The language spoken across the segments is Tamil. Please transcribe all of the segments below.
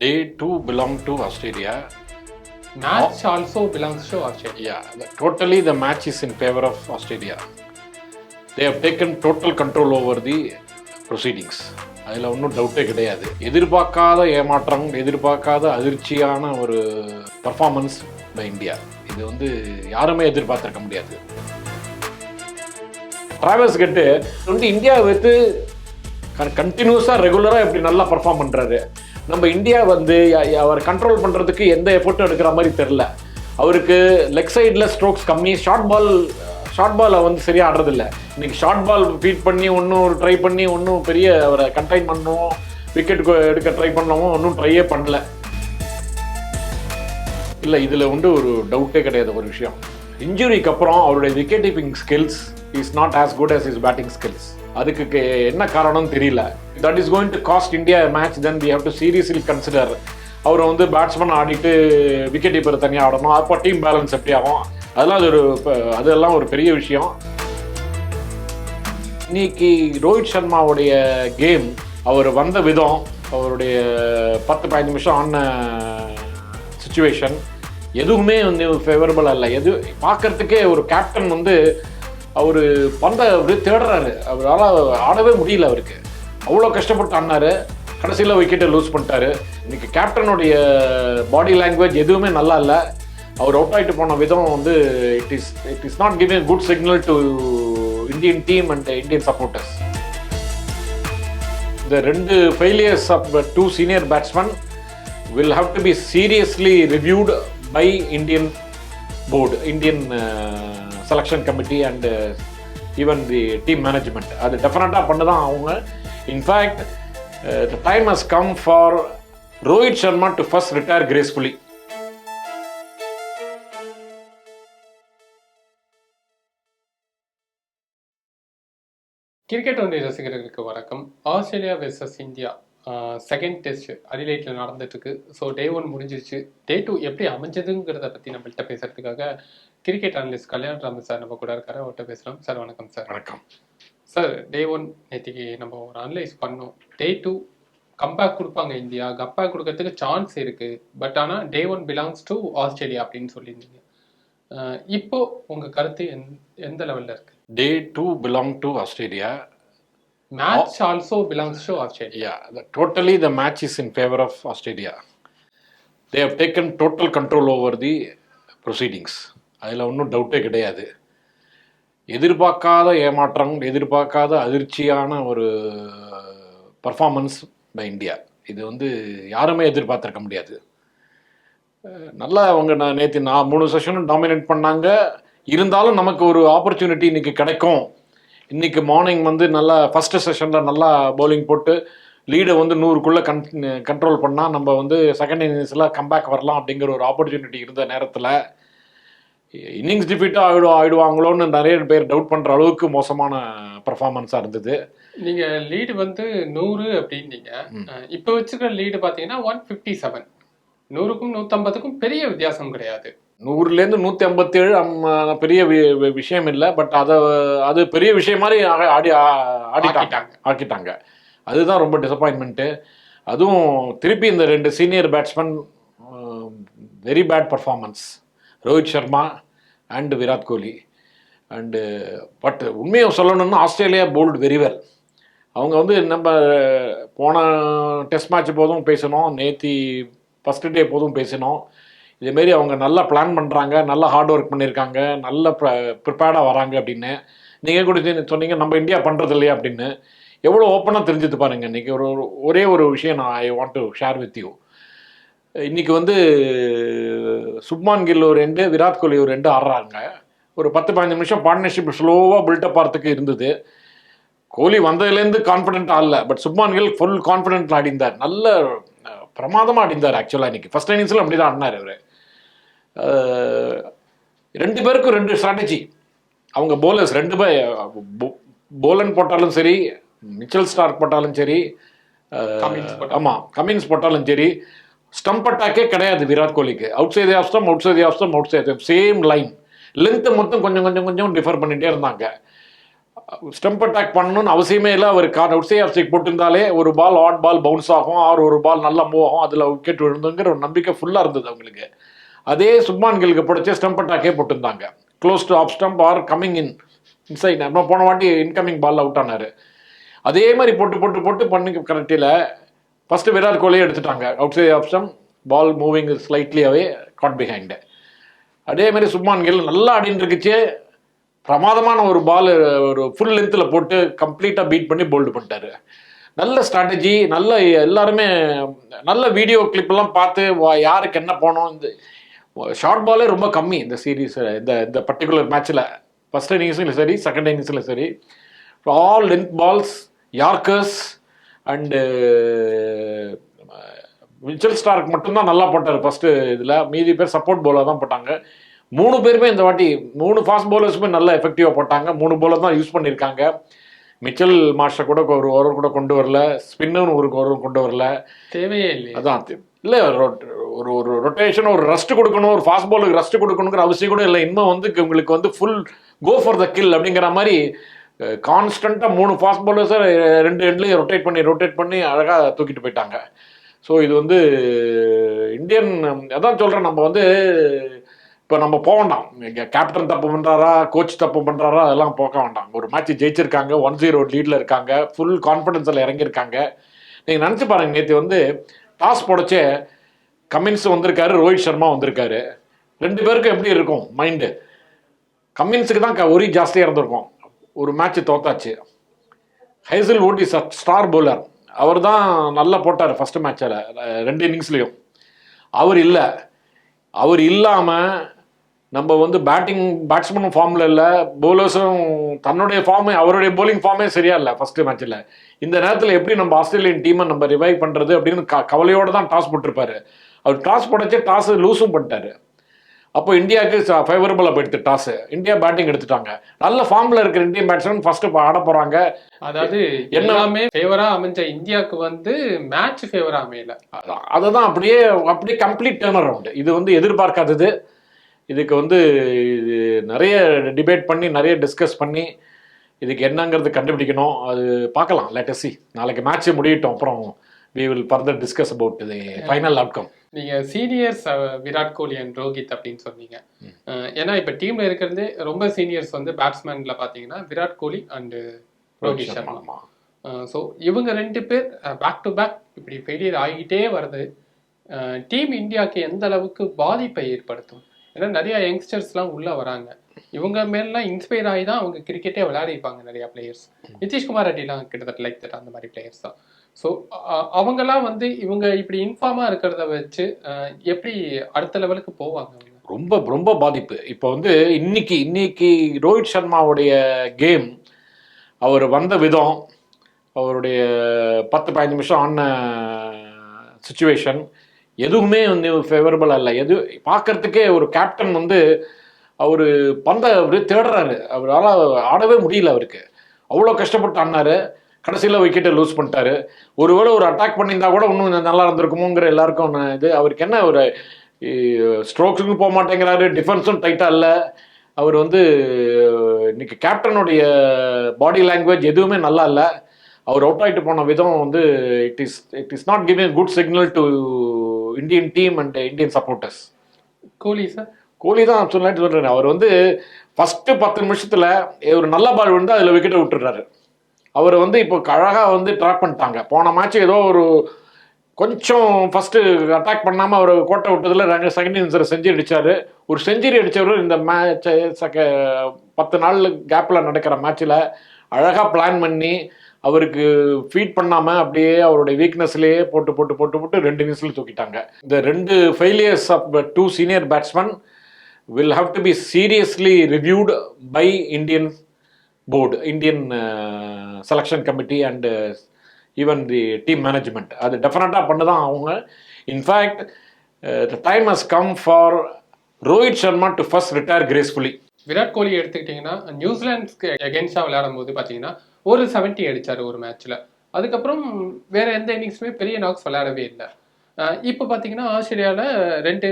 They too belong to Australia. Match also belongs to Australia. Yeah, the- totally the match is in favor of Australia. They have taken total control over the proceedings. அதில் ஒன்றும் டவுட்டே கிடையாது எதிர்பார்க்காத ஏமாற்றம் எதிர்பார்க்காத அதிர்ச்சியான ஒரு பர்ஃபார்மன்ஸ் பை இந்தியா இது வந்து யாருமே எதிர்பார்த்திருக்க முடியாது டிராவல்ஸ் கெட்டு வந்து இந்தியா வைத்து கண்டினியூஸாக ரெகுலராக இப்படி நல்லா பர்ஃபார்ம் பண்ணுறாரு நம்ம இந்தியா வந்து அவர் கண்ட்ரோல் பண்ணுறதுக்கு எந்த எஃபர்ட்டும் எடுக்கிற மாதிரி தெரில அவருக்கு லெக் சைடில் ஸ்ட்ரோக்ஸ் கம்மி. ஷார்ட் பால் ஷார்ட் பாலை வந்து சரியாக ஆடுறதில்ல. இன்றைக்கி ஷார்ட் பால் ஃபீட் பண்ணி ஒன்றும் ட்ரை பண்ணி ஒன்றும் பெரிய அவரை கண்டெயின் பண்ணவும் விக்கெட் எடுக்க ட்ரை பண்ணவும் ஒன்றும் ட்ரையே பண்ணல. இல்லை இதில் வந்து ஒரு டவுட்டே கிடையாது ஒரு விஷயம். இன்ஜுரிக்கு அப்புறம் அவருடைய wicket keeping skills is not as good as is batting skills அதுக்கு என்ன காரணம்னு தெரியல. That is going to cost India match then we have to seriously consider அவர் வந்து பேட்ஸ்மேன் ஆடிட்டு விக்கெட் கீப்பர் தனியாக ஆடணும். அப்போ டீம் பேலன்ஸ் எப்படி ஆகும்? அதெல்லாம் அது ஒரு அதெல்லாம் ஒரு பெரிய விஷயம். இன்னைக்கு ரோஹித் சர்மாவுடைய கேம் அவர் வந்த விதம் அவருடைய பத்து பதினஞ்சு நிமிஷம் ஆன சுச்சுவேஷன் எதுவுமே வந்து ஃபேவரபிள் அல்ல. எது பார்க்கறதுக்கே ஒரு கேப்டன் வந்து அவர் பந்த அப்படியே தேடுறாரு. அவரால் ஆடவே முடியல அவருக்கு. அவ்வளோ கஷ்டப்பட்டு ஆடினாரு. கடைசியில் விக்கெட்டை லூஸ் பண்ணிட்டாரு. இன்னைக்கு கேப்டனுடைய பாடி லாங்குவேஜ் எதுவுமே நல்லா இல்லை. அவர் அவுட் ஆகிட்டு போன விதம் வந்து it is it is not giving good signal to Indian team and Indian supporters இந்த ரெண்டு failures of two senior batsman will have to be seriously reviewed by Indian board Indian selection committee and even the team management அது டெஃபினட்டாக பண்ண தான் அவங்க in fact the time has come for Rohit Sharma to first retire gracefully cricket ஒன்றிய ரசிகர்களுக்கு வணக்கம். Australia versus India second test அடிலைட்டில் நடந்துட்டு இருக்கு. ஸோ டே ஒன் முடிஞ்சிருச்சு. டே டூ எப்படி அமைஞ்சதுங்கிறத பற்றி நம்மள்கிட்ட பேசுறதுக்காக cricket analyst Kalyan Raman sir நம்ம கூட இருக்காரு. அவர்கிட்ட பேசலாம் சார் வணக்கம் சார் வணக்கம். சார் டே ஒன் நேற்றுக்கு நம்ம ஒரு அனலைஸ் பண்ணோம். டே டூ கம்பேக் கொடுப்பாங்க இந்தியா. கம்பேக் கொடுக்கறதுக்கு சான்ஸ் இருக்கு. பட் ஆனால் day one belongs to Australia அப்படின்னு சொல்லியிருந்தீங்க. இப்போ உங்க கருத்து எந்- எந்த லெவல்ல இருக்கு? Day two belong to Australia match also belongs to Australia totally the match is in favor of Australia. They have taken total control over the proceedings. அதில் ஒன்றும் டவுட்டே கிடையாது. எதிர்பார்க்காத ஏமாற்றம் எதிர்பார்க்காத அதிர்ச்சியான ஒரு பர்ஃபார்மன்ஸ் பை இந்தியா இது வந்து யாருமே எதிர்பார்த்துருக்க முடியாது. நல்லா அவங்க நான் நேற்று நான் மூணு செஷனும் டாமினேட் பண்ணாங்க. இருந்தாலும் நமக்கு ஒரு ஆப்பர்ச்சுனிட்டி இன்னைக்கு கிடைக்கும். இன்றைக்கி மார்னிங் வந்து நல்லா ஃபஸ்ட்டு செஷனில் நல்லா பவுலிங் போட்டு லீடை வந்து நூறுக்குள்ளே கன் கண்ட்ரோல் பண்ணால் நம்ம வந்து செகண்ட் இன்னிங்ஸில் கம்பேக் வரலாம் அப்படிங்கிற ஒரு ஆப்பர்ச்சுனிட்டி இருந்த நேரத்தில் இன்னிங்ஸ் டிஃபீட்டாக ஆயிடும் ஆயிடுவாங்களோன்னு நிறைய பேர் டவுட் பண்ணுற அளவுக்கு மோசமான பர்ஃபார்மன்ஸாக இருந்தது. நீங்க லீடு வந்து நூறு அப்படின்னீங்க. இப்போ வச்சுக்கிற லீடு பாத்தீங்கன்னா ஒன் ஃபிஃப்டி செவன் நூறுக்கும் நூத்தம்பதுக்கும் பெரிய வித்தியாசம் கிடையாது. நூறுலேருந்து நூற்றி ஐம்பத்தேழு பெரிய விஷயம் இல்லை. பட் அதை அது பெரிய விஷயம் மாதிரி ஆடி ஆடிட்டாங்க. ஆக்கிட்டாங்க. அதுதான் ரொம்ப டிசப்பாயின்மெண்ட்டு அதுவும் திருப்பி இந்த ரெண்டு senior batsman very bad performance Rohit Sharma and Virat Kohli. And but உண்மையை சொல்லணும்னா ஆஸ்திரேலியா போல்டு வெரி வெல் அவங்க வந்து நம்ம போன டெஸ்ட் மேட்ச் போதும் பேசணும் நேத்தி ஃபஸ்ட்டு டே போதும் பேசணும் இதேமாரி அவங்க நல்லா பிளான் பண்ணுறாங்க நல்லா ஹார்ட் ஒர்க் பண்ணியிருக்காங்க நல்ல ப்ரிப்பேர்டாக வராங்க அப்படின்னு. நீங்கள் கூட சொன்னீங்க- நம்ம இந்தியா பண்ணுறது இல்லையா அப்படின்னு. எவ்வளோ ஓப்பனாக தெரிஞ்சுட்டு பாருங்க. இன்றைக்கி ஒரு ஒரு- ஒரே ஒரு விஷயம் நான் I want to share with you இன்னைக்கு வந்து சுப்மான் கில் ஒரு ரெண்டு விராட் கோலி ஒரு ரெண்டு ஆடுறாங்க. ஒரு பத்து பதினஞ்சு நிமிஷம் பார்ட்னர்ஷிப் ஸ்லோவாக பில்டப் ஆகிறதுக்கு இருந்தது. கோலி வந்ததுலேருந்து confident ஆடல but Shubman Gill full confident ஆடிந்தார். நல்ல அஹ், பிரமாதமா ஆடிந்தார் ஆக்சுவலாக இன்னைக்கு. ஃபர்ஸ்ட் இன்னிங்ஸில் அப்படி தான் ஆடினார் அவர். ரெண்டு பேருக்கும் ரெண்டு ஸ்ட்ராட்டஜி அவங்க போலர்ஸ் ரெண்டு பேர் போலன் போட்டாலும் சரி மிச்சல் ஸ்டார்க் போட்டாலும் சரி. ஆமாம் கமின்ஸ் போட்டாலும் சரி ஸ்டம்ப் அட்டாக்கே கிடையாது Virat கோலிக்கு. Outside off stump outside off stump outside same line length மட்டும் கொஞ்சம் கொஞ்சம் கொஞ்சம் டிஃபர் பண்ணிகிட்டே இருந்தாங்க. ஸ்டம்ப் அட்டாக் பண்ணணும்னு அவசியமே இல்லை. அவர் கார் அவுட்சை ஆஃப் ஸ்டிக் போட்டிருந்தாலே ஒரு பால் ஆட் பால் பவுன்ஸ் ஆகும். ஆர் ஒரு பால் நல்லா மூவ் ஆகும். அதில் விக்கெட் விழுந்துங்கிற ஒரு நம்பிக்கை ஃபுல்லாக இருந்தது அவங்களுக்கு. அதே சுப்மான் கில்க்கு பிடிச்ச ஸ்டம்ப் அட்டாக்கே போட்டிருந்தாங்க. Close to off stump or coming in inside நம்ம போன வாட்டி இன்கமிங் பால் அவுட் ஆனார். அதே மாதிரி போட்டு போட்டு போட்டு பண்ணி கரெக்டில் ஃபஸ்ட்டு விராட் கோலியே எடுத்துட்டாங்க. Outside off ball moving slightly away caught behind அதே மாதிரி சுப்மான் கில் நல்லா அடின்னு இருக்குச்சு பிரமாதமான ஒரு பால் ஒரு ஃபுல் லென்த்தில் போட்டு கம்ப்ளீட்டாக பீட் பண்ணி போல்டு பண்ணிட்டாரு. நல்ல ஸ்ட்ராட்டஜி நல்ல எல்லாருமே நல்ல வீடியோ கிளிப்லாம் பார்த்து வா- யாருக்கு என்ன போனோம் இந்த ஷார்ட் பாலே ரொம்ப கம்மி இந்த சீரீஸ் இந்த இந்த பர்டிகுலர் மேட்ச்சில் ஃபஸ்ட் இன்னிங்ஸ்லையும் சரி செகண்ட் இன்னிங்ஸ்லையும் சரி. All length balls yorkers and Mitchell Starc மட்டும்தான் நல்லா போட்டார். ஃபஸ்ட்டு இதில் மீதி பேர் சப்போர்ட் பவுலர் தான் போட்டாங்க. மூணு பேருமே இந்த வாட்டி மூணு ஃபாஸ்ட் பவுலர்ஸுமே நல்லா எஃபெக்டிவாக போட்டாங்க. மூணு பவுலர் தான் யூஸ் பண்ணியிருக்காங்க மிச்சல் மாஸ்டர் கூட ஒரு ஓவர் கூட கொண்டு வரல. ஸ்பின்னு ஒரு ஓவர் கொண்டு வரல. தேவையே இல்லையா. அதான் இல்ல ஒரு ஒரு ரொட்டேஷன் ஒரு ரெஸ்ட் கொடுக்கணும் ஒரு ஃபாஸ்ட் பாலுக்கு ரெஸ்ட் கொடுக்கணுங்கிற அவசியம் கூட இல்லை. இன்னும் வந்து உங்களுக்கு வந்து full go for the kill அப்படிங்கிற மாதிரி கான்ஸ்டண்ட்டாக மூணு ஃபாஸ்ட் பாலர்ஸை ரெண்டு எண்ட்லேயும் ரொட்டேட் பண்ணி ரொட்டேட் பண்ணி அழகாக தூக்கிட்டு போயிட்டாங்க. ஸோ இது வந்து இந்தியன் அதான் சொல்கிறேன் நம்ம வந்து இப்போ நம்ம போக வேண்டாம். கேப்டன் தப்பு பண்ணுறாரா கோச் தப்பு பண்ணுறாரா அதெல்லாம் போக வேண்டாம். ஒரு மேட்ச் ஜெயிச்சிருக்காங்க ஒன் ஜீரோ லீடில் இருக்காங்க ஃபுல் கான்ஃபிடென்ஸில் இறங்கியிருக்காங்க. நீங்கள் நினச்சி பாருங்க நேற்று வந்து டாஸ் போடச்சே கமின்ஸ் வந்திருக்காரு ரோஹித் சர்மா வந்திருக்காரு. ரெண்டு பேருக்கும் எப்படி இருக்கும் மைண்டு கம்மின்ஸுக்கு தான் க- ஒரி ஜாஸ்தியாக இருந்திருக்கும். ஒரு மேட்ச் தோத்தாச்சு. ஹைசல் ஓட்டி ஸ்டார் போலர் அவர் தான் நல்லா போட்டார் ஃபஸ்ட்டு மேட்சில் ரெண்டு இன்னிங்ஸ்லேயும் அவர் இல்லை. அவர் இல்லாமல் நம்ம வந்து பேட்டிங் பேட்ஸ்மேனும் ஃபார்மில் இல்லை. பவுலர்ஸும் தன்னுடைய ஃபார்மே அவருடைய பவுலிங் ஃபார்மே சரியா இல்லை ஃபஸ்ட்டு மேட்ச்சில் இந்த நேரத்தில் எப்படி நம்ம ஆஸ்திரேலியன் டீமை நம்ம ரிவைவ் பண்ணுறது அப்படின்னு க கவலையோடு தான் டாஸ் போட்டிருப்பாரு. அவர் டாஸ் போடச்சே டாஸ் லூஸும் பண்ணிட்டாரு. அப்போ இந்தியாவுக்கு ஃபேவரபுளாக போயிடுது டாஸ் இந்தியா பேட்டிங் எடுத்துட்டாங்க. நல்ல ஃபார்மில் இருக்கிற இந்தியன் பேட்ஸ்மேன் ஃபர்ஸ்ட் ஆட போகிறாங்க அதாவது எல்லாமே ஃபேவரா அமைஞ்ச இந்தியாவுக்கு வந்து மேட்ச் ஃபேவரா அமையல. அதை தான் அப்படியே அப்படியே கம்ப்ளீட் டேர்ன் அரவுண்ட் இது வந்து எதிர்பார்க்காதது. இதுக்கு வந்து இது நிறைய டிபேட் பண்ணி நிறைய டிஸ்கஸ் பண்ணி இதுக்கு என்னங்கிறது கண்டுபிடிக்கணும். அது பார்க்கலாம். லேட்டஸ்ட் நாளைக்கு மேட்ச் முடியட்டும். அப்புறம் we will further discuss about the final outcome நீங்க சீனியர்ஸ் விராட் கோலி அண்ட் ரோஹித் அப்படின்னு சொன்னீங்க. ஏன்னா இப்ப டீம்ல இருக்கிறது ரொம்ப சீனியர்ஸ் வந்து பேட்ஸ்மேன்ல பாத்தீங்கன்னா விராட் கோலி அண்ட் ரோஹித் சர்மா. ஸோ இவங்க ரெண்டு பேர் பேக் டு பேக் இப்படி ஃபெயிலியர் ஆகிட்டே வருது. டீம் இந்தியாவுக்கு எந்த அளவுக்கு பாதிப்பை ஏற்படுத்தும்? ஏன்னா நிறைய யங்ஸ்டர்ஸ்லாம் உள்ள வராங்க. இவங்க மேலாம் இன்ஸ்பயர் ஆகி தான் அவங்க கிரிக்கெட்டே விளையாடிப்பாங்க நிறைய பிளேயர்ஸ் நிதிஷ்குமார் ரெட்டிலாம் கிட்டத்தட்ட லைக் தட் அந்த மாதிரி பிளேயர்ஸ் தான். ஸோ அவங்கெல்லாம் வந்து இவங்க இப்படி இன்ஃபார்மாக இருக்கிறத வச்சு எப்படி அடுத்த லெவலுக்கு போவாங்க ரொம்ப ரொம்ப பாதிப்பு. இப்போ வந்து இன்னைக்கு இன்னைக்கு ரோஹித் சர்மாவுடைய கேம் அவர் வந்த விதம் அவருடைய பத்து பதினஞ்சு நிமிஷம் ஆன சுச்சுவேஷன் எதுவுமே வந்து ஃபேவரபிளாக இல்லை எது பார்க்கறதுக்கே ஒரு கேப்டன் வந்து அவர் பந்தை அவர் தேடுறாரு. அவரால் ஆடவே முடியல அவருக்கு. அவ்வளோ கஷ்டப்பட்டு ஆடினாரு. கடைசியில் விக்கெட்டை லூஸ் பண்ணிட்டாரு. ஒருவேளை ஒரு அட்டாக் பண்ணியிருந்தா கூட இன்னும் நல்லா இருந்திருக்குமோங்கிற எல்லாருக்கும் இது அவருக்கு என்ன ஒரு ஸ்ட்ரோக்ஸுக்கும் போக மாட்டேங்கிறாரு டிஃபென்ஸும் டைட்டாக இல்லை. அவர் வந்து இன்னைக்கு கேப்டனுடைய பாடி லாங்குவேஜ் எதுவுமே நல்லா இல்லை. அவர் அவுட் ஆகிட்டு போன விதம் வந்து it is it is not giving good signal to Indian team and Indian supporters Kohli sir Kohli தான் சொல்லாட்டு சொல்கிறேன் அவர் வந்து ஃபஸ்ட்டு பத்து நிமிஷத்தில் ஒரு நல்ல பால் வந்து அதில் விக்கெட்டை விட்டுறாரு அவர் வந்து இப்போ அழகாக வந்து ட்ராப் பண்ணிட்டாங்க. போன மேட்ச் ஏதோ ஒரு கொஞ்சம் ஃபஸ்ட்டு அட்டாக் பண்ணாமல் அவர் கோட்டை விட்டதில் ரெண்டு செகண்ட் இன்னிங்ஸில் செஞ்சுரி அடித்தார் ஒரு செஞ்சுரி அடித்தவர் இந்த மேட்சை செக பத்து நாள் கேப்பில் நடக்கிற மேட்ச்சில் அழகாக பிளான் பண்ணி அவருக்கு ஃபீட் பண்ணாமல் அப்படியே அவருடைய வீக்னஸ்லேயே போட்டு போட்டு போட்டு போட்டு ரெண்டு இன்னிங்ஸில் தூக்கிட்டாங்க. இந்த ரெண்டு failures of two senior batsman will have to be seriously reviewed by Indian board Indian selection committee and even the team management அது டெஃபினட்டாக பண்ணுதான் அவங்க. In fact the time has come for Rohit Sharma to first retire gracefully Virat Kohli எடுத்துக்கிட்டிங்கன்னா நியூசிலாண்ட்ஸ்க்கு அகேன்ஸ்டாக விளையாடும் போது பார்த்தீங்கன்னா ஒரு செவன்ட்டி அடித்தார் ஒரு மேட்ச்சில் அதுக்கப்புறம் வேறு எந்த இன்னிங்ஸுமே பெரிய நாக்ஸ் விளையாடவே இல்லை. இப்போ பார்த்தீங்கன்னா ஆஸ்திரேலியாவில் ரெண்டு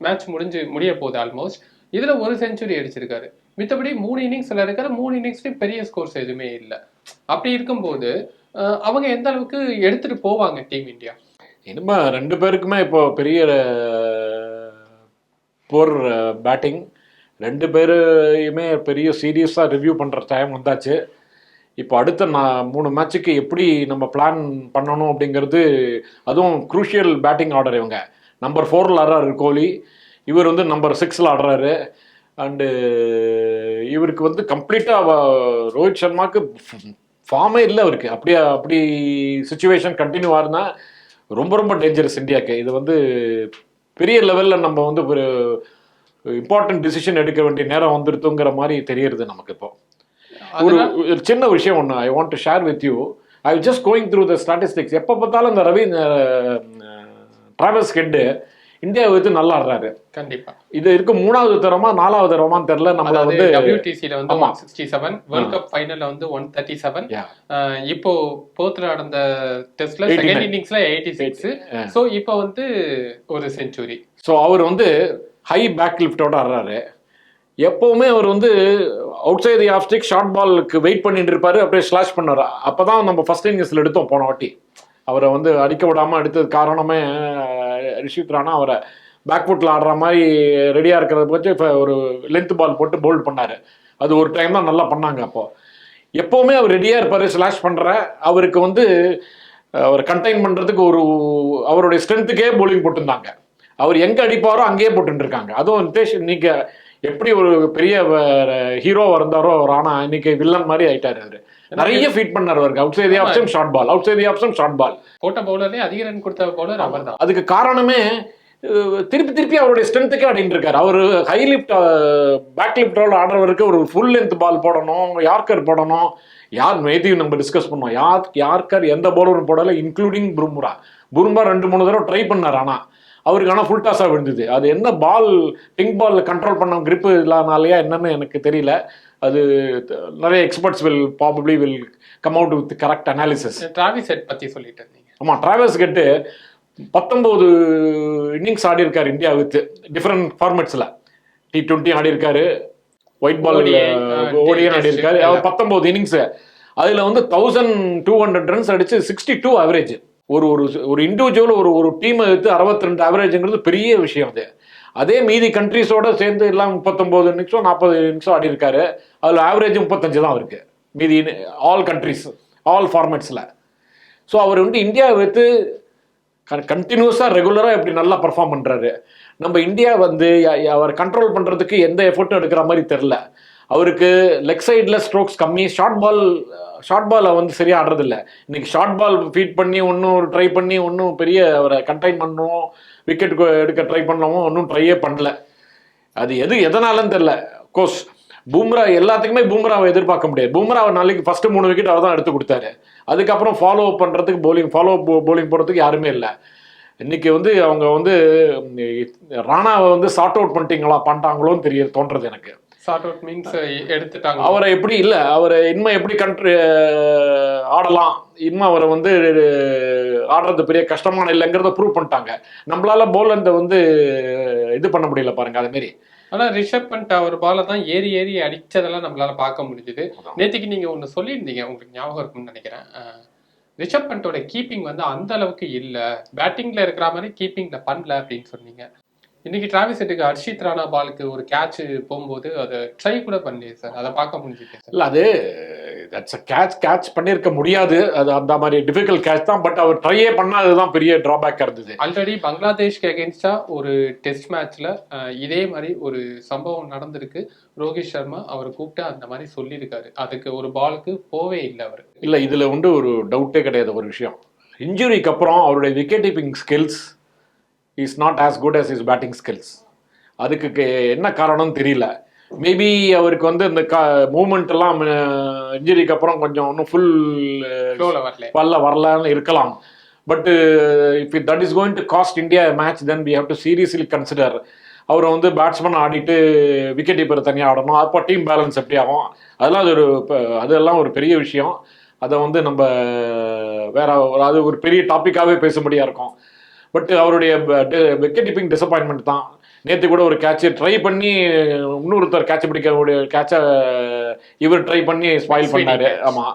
மேட்ச் முடிஞ்சு முடிய போகுது ஆல்மோஸ்ட் இதில் ஒரு செஞ்சுரி அடிச்சிருக்காரு. மித்தபடி மூணு இன்னிங்ஸ்ல இருக்கிற மூணு இன்னிங்ஸ்லயும் பெரிய ஸ்கோர்ஸ் எதுவுமே இல்லை. அப்படி இருக்கும்போது அவங்க எந்த அளவுக்கு எடுத்துட்டு போவாங்க டீம் இந்தியா என்னமா ரெண்டு பேருக்குமே இப்போ பெரிய போர் பேட்டிங் ரெண்டு பேரையுமே பெரிய சீரியஸாக ரிவ்யூ பண்ணுற டைம் வந்தாச்சு. இப்போ அடுத்த நான் மூணு மேட்சுக்கு எப்படி நம்ம பிளான் பண்ணணும் அப்படிங்கிறது அதுவும் குரூஷியல் பேட்டிங் ஆர்டர் இவங்க. நம்பர் ஃபோரில் ஆர்ஆர் கோலி. இவர் வந்து நம்பர் சிக்ஸில் ஆடுறாரு. அண்டு இவருக்கு வந்து கம்ப்ளீட்டாக ரோஹித் சர்மாவுக்கு ஃபார்மே இல்லை அவருக்கு. அப்படியே அப்படி சுச்சுவேஷன் கண்டினியூ ஆகுதுன்னா ரொம்ப ரொம்ப டேஞ்சரஸ் இந்தியாவுக்கு. இது வந்து பெரிய லெவலில் நம்ம வந்து ஒரு இம்பார்ட்டன்ட் டிசிஷன் எடுக்க வேண்டிய நேரம் வந்துருத்துங்கிற மாதிரி தெரியுது நமக்கு இப்போ. ஒரு சின்ன விஷயம் ஒன்று I want to share with you I just going through the statistics எப்போ பார்த்தாலும் இந்த ரவி டிராவல்ஸ் ஹெட்டு இந்தியா வைத்து நல்லா ஆடுறாரு. கண்டிப்பா. இது இருக்கு மூணாவது தரமா நாலாவது தரமான்னு தெரியல. அதாவது வந்து வந்து. One sixty seven world cup ஃபைனல்ல வந்து ஒன் தேர்ட்டி செவன். இப்போ போர்த்ல நடந்த டெஸ்ட்ல 89. செகண்ட் இன்னிங்ஸ்ல எயிட்டி சிக்ஸ். ஸோ இப்போ வந்து ஒரு செஞ்சுரி ஸோ அவர் வந்து ஹை பேக் லிஃப்டோட ஆடுறாரு. எப்பவுமே அவர் வந்து outside off stick short பாலுக்கு வெயிட் பண்ணிட்டு இருப்பாரு அப்படியே ஸ்லாஷ் பண்ணாரு அப்பதான் நம்ம ஃபர்ஸ்ட் இன்னிங்ஸ்ல எடுத்தோம் போன வாட்டி. அவரை வந்து அடிக்க விடாம எடுத்தது காரணமே ரிஷித் ராணா அவரை பேக் ஃபுட்டில் ஆடுற மாதிரி ரெடியாக இருக்கிறத பற்றி இப்போ ஒரு லென்த் பால் போட்டு போல்ட் பண்ணார். அது ஒரு டைம் தான் நல்லா பண்ணாங்க அப்போது எப்போவுமே அவர் ரெடியாக இருப்பார் ஸ்லாஷ் பண்ணுற அவருக்கு வந்து அவர் கண்டெயின் பண்ணுறதுக்கு ஒரு அவருடைய ஸ்ட்ரென்த்துக்கே போலிங் போட்டிருந்தாங்க. அவர் எங்கே அடிப்பாரோ அங்கேயே போட்டுருக்காங்க அதுவும் நிதேஷ் இன்னைக்கு எப்படி ஒரு பெரிய ஹீரோவாக இருந்தாரோ ராணா இன்னைக்கு வில்லன் மாதிரி ஆயிட்டார் அவர். நிறைய ஃபீட் பண்ணார் அவருக்கு. Outside option short ball outside option short ball போட்ட பவுலர்லயே அதிக ரன் கொடுத்த பவுலர் அவர் தான் அதுக்கு காரணமே திருப்பி திருப்பி அவருடைய ஸ்ட்ரென்த்துக்கே ஆடிட்டு இருக்காரு. அவர் ஹை லிஃப்ட் பேக் லிஃப்டோட ஆடுறவருக்கு ஒரு ஃபுல் லென்த் பால் போடணும் யார்கர் போடணும் யார் மேதிவ் நம்ம டிஸ்கஸ் பண்ணோம் யார் யார்கர் எந்த பவுலரும் போடல இன்க்ளூடிங் புர்முரா புர்முரா ரெண்டு மூணு தடவை ட்ரை பண்ணார் ஆனா. அவருக்கு ஆனால் ஃபுல் டாஸாக விழுந்தது. அது என்ன பால் பிங்க் பால் கண்ட்ரோல் பண்ண grip இல்லாதனாலயா என்னன்னு எனக்கு தெரியல. அது நிறைய experts will probably will come out with correct analysis Travis Head பத்தி சொல்லிட்டு இருந்தீங்க. ஆமாம் டிராவல்ஸ் கெட்டு பத்தொம்போது இன்னிங்ஸ் ஆடி இருக்காரு இந்தியா வித் டிஃப்ரெண்ட் ஃபார்மேட்ஸில் டி டுவெண்ட்டி ஆடி இருக்காரு. ஒயிட் பால் ஓடியன் ஆடி இருக்காரு. பத்தொம்போது இன்னிங்ஸ் அதில் வந்து தௌசண்ட் டூ ஹண்ட்ரட் ரன்ஸ் அடிச்சு சிக்ஸ்டி டூ ஆவரேஜ் ஒரு ஒரு ஒரு இண்டிவிஜுவல் ஒரு ஒரு டீமை எடுத்து அறுபத்தி ரெண்டு ஆவரேஜ்ங்கிறது பெரிய விஷயம் அது. அதே மீதி கண்ட்ரிஸோட சேர்ந்து எல்லாம் முப்பத்தொம்போது நிமிஷம் நாற்பது நிமிஷம் ஆடி இருக்காரு. அதில் ஆவரேஜ் முப்பத்தஞ்சு தான் இருக்கு மீதி ஆல் கண்ட்ரீஸ் ஆல் ஃபார்மேட்ஸில் ஸோ அவர் வந்து இந்தியாவை வைத்து கண்டினியூஸாக ரெகுலராக இப்படி நல்லா பர்ஃபார்ம் பண்ணுறாரு நம்ம இந்தியா வந்து அவர் கண்ட்ரோல் பண்ணுறதுக்கு எந்த எஃபர்ட்டும் எடுக்கிற மாதிரி தெரில அவருக்கு லெக் சைடில் ஸ்ட்ரோக்ஸ் கம்மி ஷார்ட் பால் ஷார்ட் பாலை வந்து சரியாக ஆடுறதில்ல. இன்னைக்கு ஷார்ட் பால் ஃபீட் பண்ணி ஒன்றும் ட்ரை பண்ணி ஒன்றும் பெரிய அவரை கண்டெயின் பண்ணவும் விக்கெட் எடுக்க ட்ரை பண்ணவும் ஒன்றும் ட்ரையே பண்ணல. அது எது எதனாலன்னு தெரில கோர்ஸ் பூம்ரா எல்லாத்துக்குமே பூம்ராவை எதிர்பார்க்க முடியாது. பூம்ராவை நாளைக்கு ஃபஸ்ட்டு மூணு விக்கெட் அவர் தான் எடுத்து கொடுத்தாரு. அதுக்கப்புறம் ஃபாலோ அப் பண்ணுறதுக்கு போலிங் ஃபாலோ bowling போடுறதுக்கு யாருமே இல்லை. இன்னைக்கு வந்து அவங்க வந்து ராணாவை வந்து சார்ட் அவுட் பண்ணிட்டீங்களா பண்ணிட்டாங்களோன்னு தெரிய தோன்றது எனக்கு. சார்ட் அவுட் மீன்ஸ் எடுத்துட்டாங்க. அவரை எப்படி இல்லை அவரை இனிமே எப்படி கண்ட்ரி ஆடலாம். இனிமே அவரை வந்து ஆடுறது பெரிய கஷ்டமான இல்லைங்கிறத ப்ரூவ் பண்ணிட்டாங்க. நம்மளால போலந்த வந்து இது பண்ண முடியல பாருங்க அது மாரி. ஆனா ரிஷப் பண்ட் அவர் பால தான் ஏறி ஏறி அடிச்சதெல்லாம் நம்மளால பார்க்க முடிஞ்சுது. நேத்திக்கு நீங்க ஒண்ணு சொல்லியிருந்தீங்க உங்களுக்கு ஞாபகம் இருக்கும்னு நினைக்கிறேன். ரிஷப் பண்டோட கீப்பிங் வந்து அந்த அளவுக்கு இல்ல. பேட்டிங்ல இருக்கிற மாதிரி கீப்பிங்ல பண்ணல அப்படின்னு சொன்னீங்க. இன்னைக்கு டிராவிஸ் ஹெட்டுக்கு ஹர்ஷித் ராணா பாலுக்கு ஒரு கேட்ச் போகும்போது அதை ட்ரை கூட பண்ணலையே சார் அதை பார்க்க முடிஞ்சுது இல்ல அது தட்ஸ் கேட்ச் கேட்ச் பண்ணியிருக்க முடியாது. அது அந்த மாதிரி டிஃபிகல்ட் கேட்ச் தான் பட் அவர் ட்ரையே பண்ணாததுதான் பெரிய டிராபேக் இருந்தது. ஆல்ரெடி பங்களாதேஷ்க்கு அகேன்ஸ்டா ஒரு டெஸ்ட் மேட்ச்ல இதே மாதிரி ஒரு சம்பவம் நடந்திருக்கு. ரோஹித் சர்மா அவர் கூப்பிட்டு அந்த மாதிரி சொல்லியிருக்காரு. அதுக்கு ஒரு பாலுக்கு போவே இல்லை அவர். இல்ல இதுல வந்து ஒரு டவுட்டே கிடையாது ஒரு விஷயம். இன்ஜுரிக்கு அப்புறம் அவருடைய wicket keeping skills is not as good as his batting skills அதுக்கு என்ன காரணம்னு தெரியல. மேபி அவருக்கு வந்து இந்த க மூமெண்ட் எல்லாம் இன்ஜுரிக்கு அப்புறம் கொஞ்சம் இன்னும் ஃபுல் வரல. வரலான்னு இருக்கலாம். But if that is going to cost India match then we have to seriously consider அவரை வந்து பேட்ஸ்மேன் ஆடிட்டு விக்கெட் கீப்பர் தனியாக ஆடணும். அப்போ டீம் பேலன்ஸ் எப்படி ஆகும்? அதெல்லாம் அது ஒரு அதெல்லாம் ஒரு பெரிய விஷயம். அதை வந்து நம்ம வேற அது ஒரு பெரிய டாப்பிக்காகவே பேசும்படியாக இருக்கும். பட் அவருடைய விக்கெட் கீப்பிங் டிசப்பாயின்மெண்ட் தான். நேற்று கூட ஒரு கேட்ச் ட்ரை பண்ணி இன்னொருத்தர் கேட்ச் பிடிக்க ஒரு கேட்சை இவர் ட்ரை பண்ணி ஸ்பாயில் பண்ணாரு. catch. ஆமா.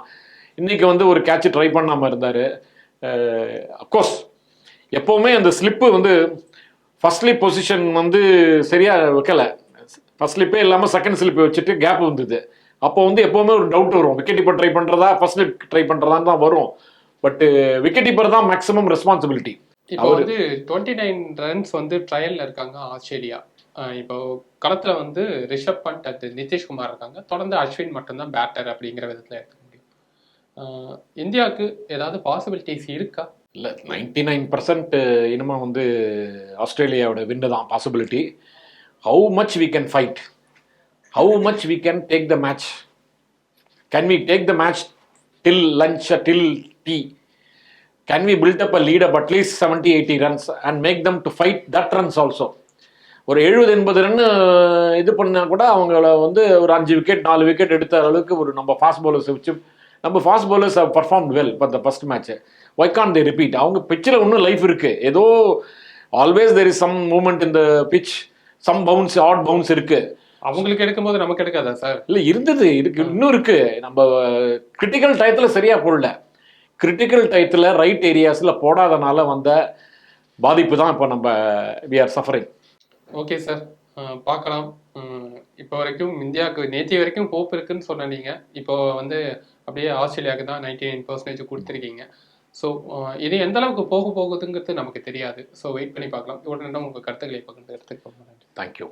இன்னைக்கு வந்து ஒரு கேட்ச் ட்ரை பண்ணாம இருந்தாரு. அப்கோர்ஸ் எப்பவுமே அந்த ஸ்லிப்பு வந்து ஃபர்ஸ்ட் ஸ்லிப் பொசிஷன் வந்து சரியா வைக்கல. ஃபர்ஸ்ட் ஸ்லிப்பே இல்லாம செகண்ட் ஸ்லிப் வச்சுட்டு கேப் வந்தது. அப்போ வந்து எப்பவுமே ஒரு டவுட் வரும். விக்கெட் கீப்பர் ட்ரை பண்றதா? ஃபர்ஸ்ட் ஸ்லிப் ட்ரை பண்றதான்னு தான் வரும். பட் விக்கெட் கீப்பர் தான் மேக்ஸிமம் ரெஸ்பான்சிபிலிட்டி இப்போ வந்து டுவெண்ட்டி நைன் ரன்ஸ் வந்து ட்ரையல்ல இருக்காங்க ஆஸ்திரேலியா. இப்போ களத்துல வந்து ரிஷப் பண்ட் அது நிதிஷ்குமார் இருக்காங்க. தொடர்ந்து அஸ்வின் மட்டும்தான் பேட்டர் அப்படிங்கிற விதத்துல எடுத்துக்க முடியும். இந்தியாவுக்கு ஏதாவது பாசிபிலிட்டிஸ் இருக்கா? இல்லை நைன்டி நைன் பர்சன்ட் இனிமே வந்து ஆஸ்திரேலியாவோட வின்னு தான் possibility how much we can fight how much we can take the match can we take the match till lunch till tea can we build up a lead up at least seventy eighty runs and make them to fight that runs also ஒரு எழுபது எண்பது ரன் இது பண்ணால் கூட அவங்கள வந்து ஒரு அஞ்சு விக்கெட் நாலு விக்கெட் எடுத்த அளவுக்கு ஒரு நம்ம ஃபாஸ்ட் பவுலர்ஸ் வச்சு நம்ம ஃபாஸ்ட் பவுலர்ஸ் பர்ஃபார்ம் வெல் இப்போ இந்த first match why can't they repeat அவங்க பிச்சில் இன்னும் லைஃப் இருக்கு. ஏதோ always there is some moment இந்த pitch some bounce odd bounce இருக்கு. அவங்களுக்கு எடுக்கும்போது நமக்கு எடுக்காதா சார்? இல்லை இருந்தது. இருக்கு இன்னும் இருக்கு. நம்ம கிரிட்டிக்கல் டயத்தில் சரியா போடல. கிரிட்டிக்கல் டயத்தில் ரைட் ஏரியாஸில் போடாதனால வந்த பாதிப்பு தான் இப்போ நம்ம we are suffering okay sir பார்க்கலாம். இப்போ வரைக்கும் இந்தியாவுக்கு நேற்று வரைக்கும் ஹோப் இருக்குன்னு சொன்ன நீங்க இப்போ வந்து அப்படியே ஆஸ்திரேலியாவுக்கு தான் நைன்டி நைன் பர்சன்டேஜ் கொடுத்துருக்கீங்க ஸோ இது எந்த அளவுக்கு போக போகுதுங்கிறது நமக்கு தெரியாது. ஸோ வெயிட் பண்ணி பார்க்கலாம். உடனே உங்கள் கருத்துக்களை பகிர்ந்து எடுத்துக்கோங்க. தேங்க்யூ